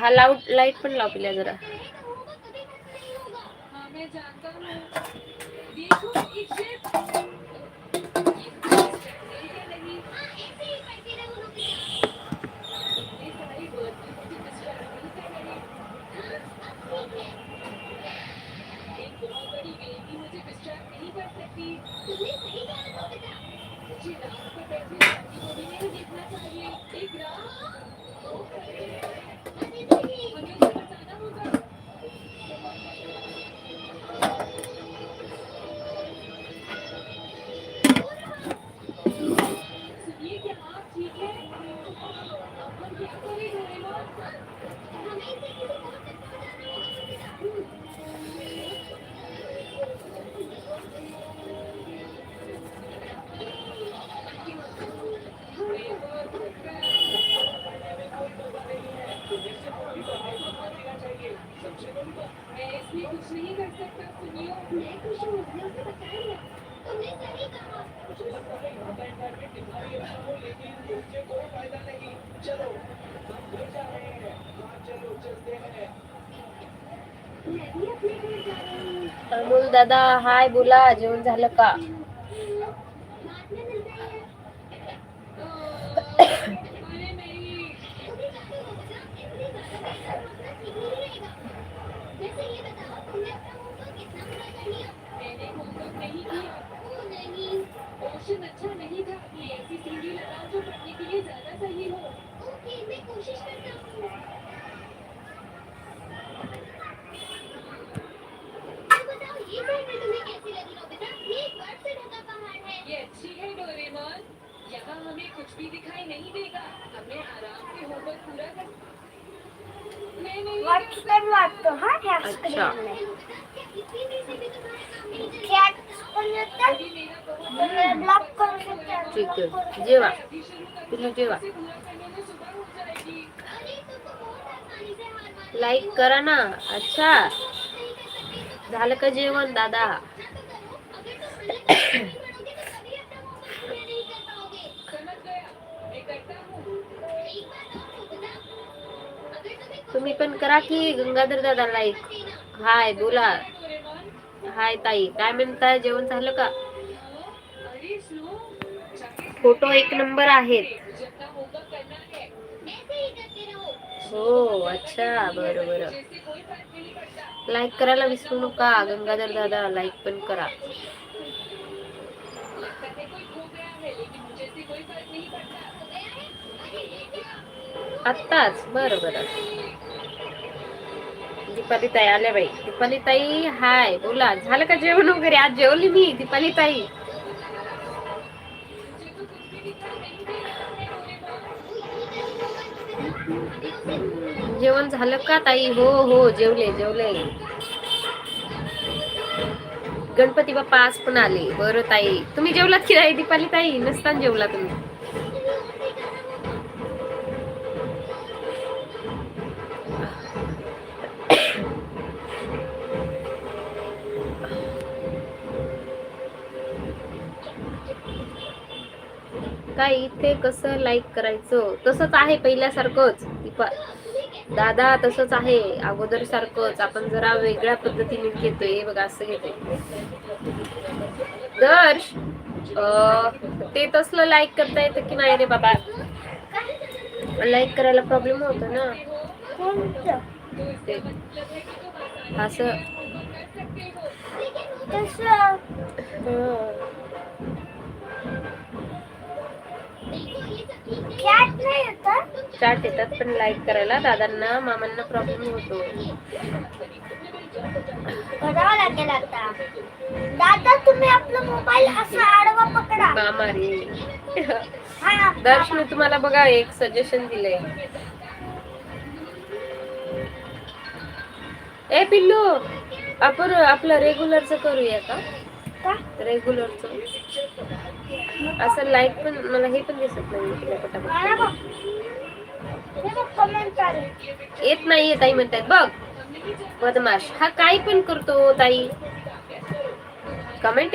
हा light light पण लाव पिल्या जरा. ठीक है अपन क्या करें डोरेमोन हमें इसे किसी तरह मैं कुछ नहीं कर सकता सुनियो। मैं उसे बताया तुमने सही कहा। दादा हाय बोला जेवण का? कुछ भी दिखाई नहीं देगा। हमें आराम से होमवर्क पूरा कर वाटतं हा ब्लॉक ठीक आहे जेवा। जेवा। लाईक करा ना। अच्छा। झालं का जेवण दादा। तुम्ही पण करा की गंगाधर दादा लाईक हाय बोला. हाय ताई. काय म्हणताय? जेवण झालं का? फोटो एक नंबर आहेत. हो अच्छा. बरं बरं लाईक करायला विसरू नका. गंगाधर दादा लाईक पण करा. आत्ताच. बर कोई दीपाली ताई आल्या बाई. दीपाली ताई हाय बोला. झालं का जेवण वगैरे? आज जेवली मी दीपाली ताई. जेवण झालं का ताई? हो हो जेवले जेवले. गणपती बाप्पा आज पण आले. बरं ताई. तुम्ही जेवलात की नाही दीपाली ताई? नसताना जेवला तुम्ही. काय इथे कसं लाईक करायचं? तसंच आहे पहिल्यासारखंच. दीपा दादा तसंच आहे. अगोदर सारखंच आपण जरा वेगळ्या पद्धतीने घेतोय. हे बघा असं घेतोय. दर्श ते तसलं लाईक करता येतं की नाही रे बाबा? लाईक करायला प्रॉब्लेम होतो ना? ते असं चाट येतात पण लाईक करायला दादांना मामांना प्रॉब्लेम होतो. करावं लागेल आता. दादा तुम्ही आपला मोबाईल असा आडवा पकडा. मामा रे हा. दर्शने तुम्हाला बघा एक सजेशन दिलंय. ए पिल्लू आपण आपलं रेग्युलरच करूया का? का? रेग्युलरच असं लाईक पण मला हे पण दिसत नाही तुला पटापट मला बघ. हे बघ comment आले. येत नाहीये ताई म्हणतात. बघ बदमाश हा काही पण करतो ताई? कमेंट